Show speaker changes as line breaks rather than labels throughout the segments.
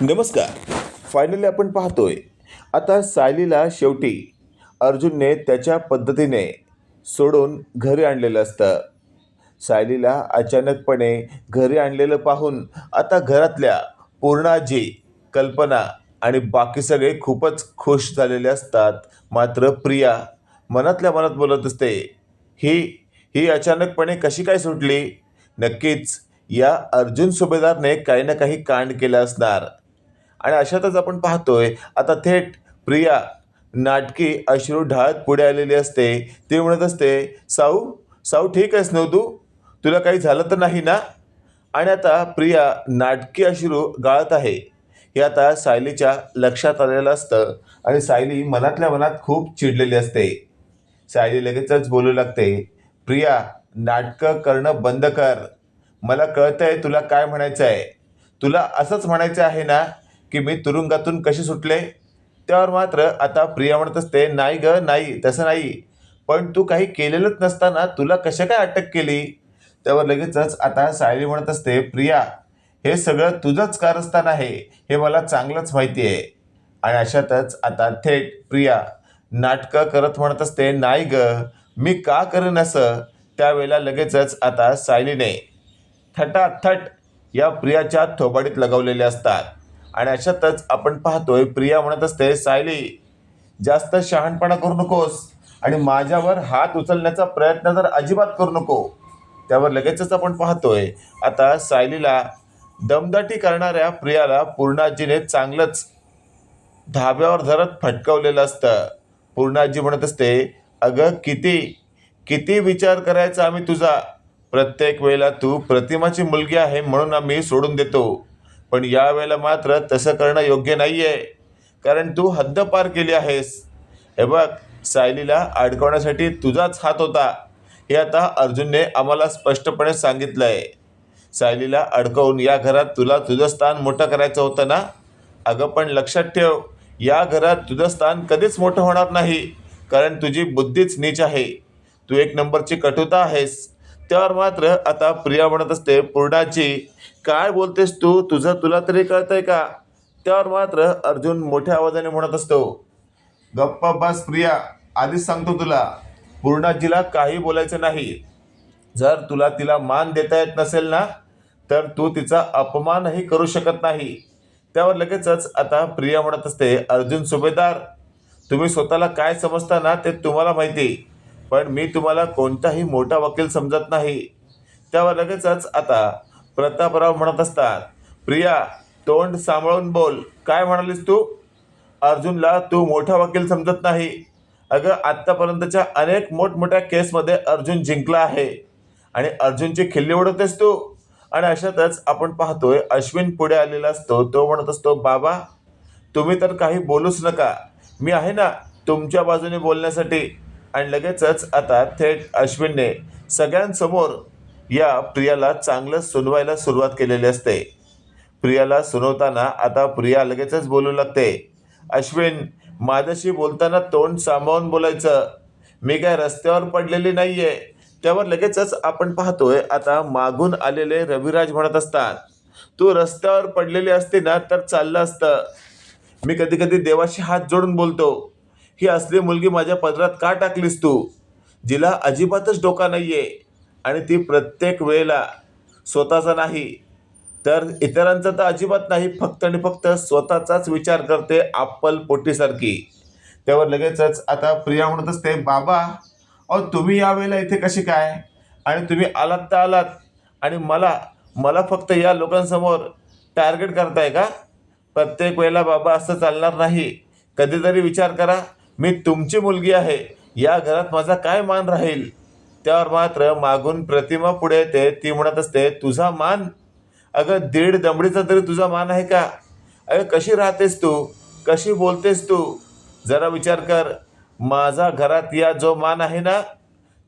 नमस्कार. फायनली आपण पाहतोय. आता सायलीला शेवटी अर्जुनने त्याच्या पद्धतीने सोडून घरी आणलेलं असतं. सायलीला अचानकपणे घरी आणलेलं पाहून आता घरातल्या पूर्णाजी कल्पना आणि बाकी सगळे खूपच खुश झालेले असतात. मात्र प्रिया मनातल्या मनात बोलत असते ही ही अचानकपणे कशी काय सुटली? नक्कीच या अर्जुन सुभेदारने काही ना काही कांड केलं असणार. आणि अशातच आपण पाहतोय आता थेट प्रिया नाटकी अश्रू ढाळत पुढे आलेली असते. ती म्हणत असते साऊ साऊ ठीक आहेस नव तू? तुला काही झालं तर नाही ना? आणि आता प्रिया नाटकी अश्रू गाळत आहे. हे आता सायलीच्या लक्षात आलेलं असतं आणि सायली मनातल्या मनात खूप चिडलेली असते. सायली लगेचच बोलू लागते प्रिया नाटकं करणं बंद कर. मला कळतंय तुला काय म्हणायचं आहे तुला असंच म्हणायचं आहे ना की मी तुरुंगातून कशी सुटले? त्यावर मात्र आता प्रिया म्हणत असते नाही ग नाही तसं नाही. पण तू काही केलेलंच नसताना तुला कशा काय अटक केली? त्यावर लगेचच आता सायली म्हणत असते प्रिया हे सगळं तुझंच कारस्थान आहे. हे मला चांगलंच माहिती आहे. आणि अशातच आता थेट प्रिया नाटकं करत म्हणत असते नाही ग मी का करेन असं त्यावेळेला लगेचच आता सायलीने थटाथट या प्रियाच्या थोबाडीत लगावलेले असतात. आणि अशातच आपण पाहतोय प्रिया म्हणत असते सायली जास्त शहाणपणा करू नकोस आणि माझ्यावर हात उचलण्याचा प्रयत्न जर अजिबात करू नको. त्यावर लगेचच आपण पाहतोय आता सायलीला दमदाटी करणाऱ्या प्रियाला पूर्णाजीने चांगलंच धाब्यावर धरत फटकवलेलं असतं. पूर्णाजी म्हणत असते अगं किती किती विचार करायचा आम्ही तुझा? प्रत्येक वेळेला तू प्रतिमाची मुलगी आहे म्हणून आम्ही सोडून देतो. पण यावेळेला मात्र तसं करणं योग्य नाही आहे कारण तू हद्द पार केली आहेस. हे बघ सायलीला अडकवण्यासाठी तुझाच हात होता. हे आता अर्जुनने आम्हाला स्पष्टपणे सांगितलं आहे सायलीला अडकवून या घरात तुला तुझं स्थान मोठं करायचं होतं ना? अगं पण लक्षात ठेव या घरात तुझं स्थान कधीच मोठं होणार नाही. कारण तुझी बुद्धीच नीच आहे. तू एक नंबरची कटुता आहेस. त्यावर मात्र आता प्रिया म्हणत असते पूर्णाची काय बोलतेस तू? तुझं तुला तरी कळतंय का? त्यावर मात्र अर्जुन मोठ्या आवाजाने म्हणत असतो गप्प बस प्रिया आधीच सांगतो तुला पूर्णाजीला काही बोलायचं नाही. जर तुला तिला मान देता येत नसेल ना तर तू तिचा अपमानही करू शकत नाही. त्यावर लगेचच आता प्रिया म्हणत असते अर्जुन सुभेदार तुम्ही स्वतःला काय समजता ना ते तुम्हाला माहिती. पण मी तुम्हाला कोणताही मोठा वकील समजत नाही. त्यावर लगेचच आता प्रतापराव म्हणत असतात प्रिया तोंड सांभाळून बोल. काय म्हणालीस तू? अर्जुनला तू मोठा वकील समजत नाही. अगं आत्तापर्यंतच्या अनेक मोठमोठ्या केसमध्ये अर्जुन जिंकला आहे. आणि अर्जुनची खिल्ली उडवतेस तू. आणि अशातच आपण पाहतोय अश्विन पुढे आलेला असतो. तो म्हणत असतो बाबा तुम्ही तर काही बोलूच नका. मी आहे ना तुमच्या बाजूने बोलण्यासाठी. आणि लगेचच आता थेट अश्विनने सगळ्यांसमोर या प्रियाला चांगलं सुनवायला सुरुवात केलेली असते. प्रियाला सुनवताना आता प्रिया लगेचच बोलू लागते. अश्विन माझ्याशी बोलताना तोंड सांभाळून बोलायचं. मी काय रस्त्यावर पडलेली नाही आहे त्यावर लगेचच आपण पाहतोय आता मागून आलेले रविराज म्हणत असतात तू रस्त्यावर पडलेली असती ना तर चाललं असतं. मी कधी कधी देवाशी हात जोडून बोलतो. ही असली मुलगी माझ्या पदरात का टाकलीस तू? जिला अजिबातच डोका नाही आहे आणि ती प्रत्येक वेळेला स्वतःचा नाही तर इतरांचा तर अजिबात नाही फक्त आणि फक्त स्वतःचाच विचार करते आपल पोटीसारखी. त्यावर लगेचच आता प्रिया म्हणत असते बाबा अहो तुम्ही यावेळेला इथे कशी काय? आणि तुम्ही आलात तर आलात. आणि मला मला फक्त या लोकांसमोर टार्गेट करताय का? प्रत्येक वेळेला बाबा असं चालणार नाही. कधीतरी विचार करा. मी तुमची मुलगी आहे. या घरात माझा काय मान राहील? त्यावर मात्र मागून प्रतिमा पुढे येते. ती म्हणत असते तुझा मान? अगं दीड दमडीचा तरी तुझा मान आहे का? अगं कशी राहतेस तू? कशी बोलतेस तू? जरा विचार कर. माझा घरात या जो मान आहे ना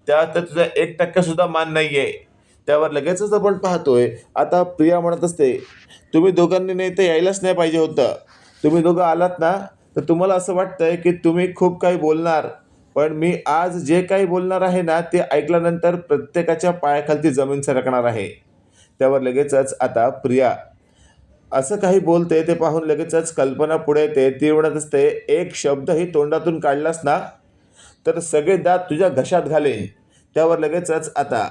त्यात तर तुझा एक टक्कासुद्धा मान नाही आहे त्यावर लगेचच आपण पाहतोय आता प्रिया म्हणत असते तुम्ही दोघांनी नाही तर यायलाच नाही पाहिजे होतं. तुम्ही दोघं आलात ना तर तुम्हाला असं वाटतंय की तुम्ही खूप काही बोलणार पण मी आज जे काही बोलणार आहे ना ते ऐकल्यानंतर प्रत्येकाच्या पायाखालती जमीन सरकणार आहे. त्यावर लगेचच आता प्रिया. असं काही बोलते ते पाहून लगेचच कल्पना पुढे येते. ती म्हणत असते एक शब्दही तोंडातून काढलास ना तर सगळे दात तुझ्या घशात घालेन त्यावर लगेचच आता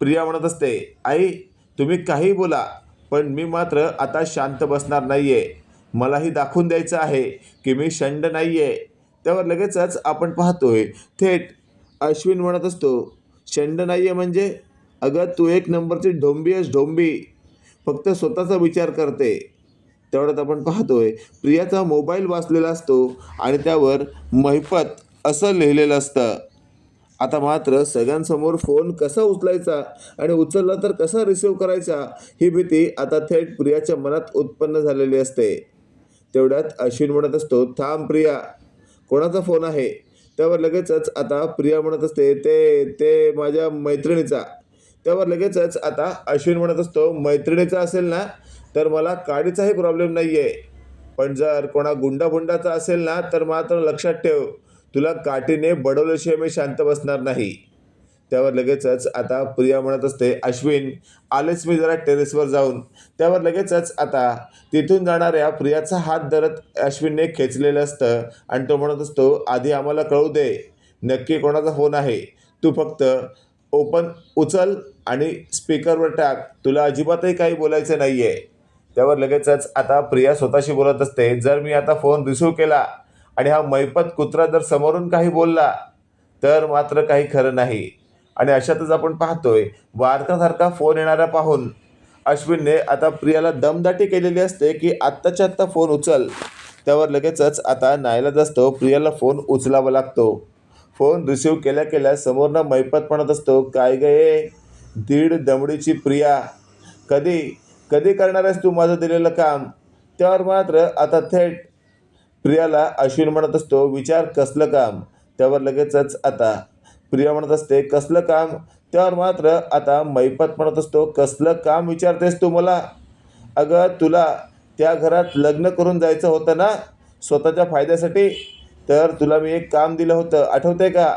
प्रिया म्हणत असते आई तुम्ही काही बोला पण मी मात्र आता शांत बसणार नाही आहे मलाही दाखवून द्यायचं आहे की मी शंड नाही आहे त्यावर लगेचच आपण पाहतोय थेट अश्विन म्हणत असतो शंड नाही आहे म्हणजे? अगं तू एक नंबरची ढोंबी आहेस ढोंबी. फक्त स्वतःचा विचार करते. तेवढ्यात आपण पाहतोय प्रियाचा मोबाईल वाचलेला असतो आणि त्यावर महिपत असं लिहिलेलं असतं. आता मात्र सगळ्यांसमोर फोन कसा उचलायचा आणि उचलला तर कसा रिसिव्ह करायचा ही भीती आता थेट प्रियाच्या मनात उत्पन्न झालेली असते. तेवढ्यात अश्विन म्हणत असतो थांब प्रिया कोणाचा फोन आहे? त्यावर लगेचच आता प्रिया म्हणत असते ते ते माझ्या मैत्रिणीचा. त्यावर लगेचच आता अश्विन म्हणत असतो मैत्रिणीचा असेल ना तर मला काडीचाही प्रॉब्लेम नाही आहे पण जर कोणा गुंडाबुंडाचा असेल ना तर मात्र लक्षात ठेव. तुला काठीने बडवल्याशिवाय मी शांत बसणार नाही. त्यावर लगेचच आता प्रिया म्हणत असते अश्विन आलेच मी जरा टेरेसवर जाऊन. त्यावर लगेचच आता तिथून जाणाऱ्या प्रियाचा हात धरत अश्विनने खेचलेलं असतं आणि तो म्हणत असतो आधी आम्हाला कळू दे नक्की कोणाचा फोन आहे. तू फक्त ओपन उचल आणि स्पीकरवर टाक तुला अजिबातही काही बोलायचं नाही आहे त्यावर लगेचच आता प्रिया स्वतःशी बोलत असते जर मी आता फोन रिसिव्ह केला आणि हा मैपत कुत्रा जर समोरून काही बोलला तर मात्र काही खरं नाही. आणि अशातच आपण पाहतोय वारकासारखा फोन येणारा पाहून अश्विनने आता प्रियाला दमदाटी केलेली असते की आत्ताच्या आत्ता फोन उचल. त्यावर लगेचच आता नायलाज असतो प्रियाला फोन उचलावा लागतो. फोन रिसिव्ह केल्या केल्या समोरनं मैपत म्हणत असतो काय गये दीड दमडीची प्रिया. कधी कधी करणार आहेस तू माझं दिलेलं काम? त्यावर मात्र आता थेट प्रियाला अश्विन म्हणत असतो विचार कसलं काम? त्यावर लगेचच आता प्रिया म्हणत असते कसलं काम? त्यावर मात्र आता मैपत म्हणत असतो कसलं काम विचारतेस तू मला? अगं तुला त्या घरात लग्न करून जायचं होतं ना स्वतःच्या फायद्यासाठी? तर तुला मी एक काम दिलं होतं आठवतंय का?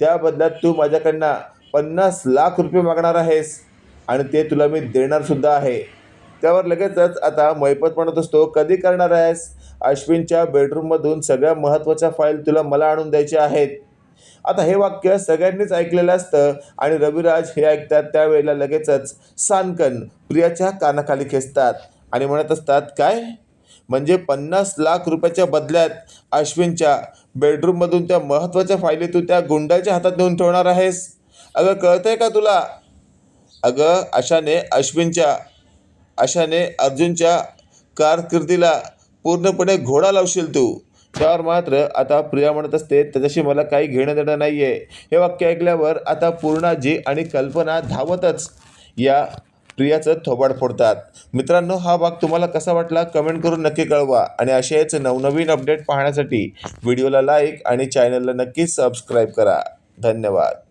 त्या बदल्यात तू माझ्याकडनं पन्नास लाख रुपये मागणार आहेस आणि ते तुला मी देणारसुद्धा आहे. त्यावर लगेचच आता मैपत म्हणत असतो कधी करणार आहेस? अश्विनच्या बेडरूममधून सगळ्या महत्त्वाच्या फाईल तुला मला आणून द्यायच्या आहेत. आता हे वाक्य सगळ्यांनीच ऐकलेलं असतं आणि रविराज हे ऐकतात त्यावेळेला लगेचच सानकन प्रियाच्या कानाखाली खेचतात आणि म्हणत असतात काय? म्हणजे पन्नास लाख रुपयाच्या बदल्यात अश्विनच्या बेडरूममधून त्या महत्त्वाच्या फायली तू त्या गुंडाच्या हातात नेऊन ठेवणार आहेस? अगं कळतंय का तुला? अगं अशाने अश्विनच्या अशाने अर्जुनच्या कारकिर्दीला पूर्णपणे घोडा लावशील तू. त्यावर मात्र आता प्रिया म्हणत असते त्याच्याशी मला काही घेणं देणं नाही आहे हे वाक्य ऐकल्यावर आता पूर्णाजी आणि कल्पना धावतच या प्रियाचं थोबाड फोडतात. मित्रांनो हा भाग तुम्हाला कसा वाटला कमेंट करून नक्की कळवा आणि असेच नवनवीन अपडेट पाहण्यासाठी व्हिडिओला लाईक आणि चॅनलला नक्कीच सबस्क्राईब करा. धन्यवाद.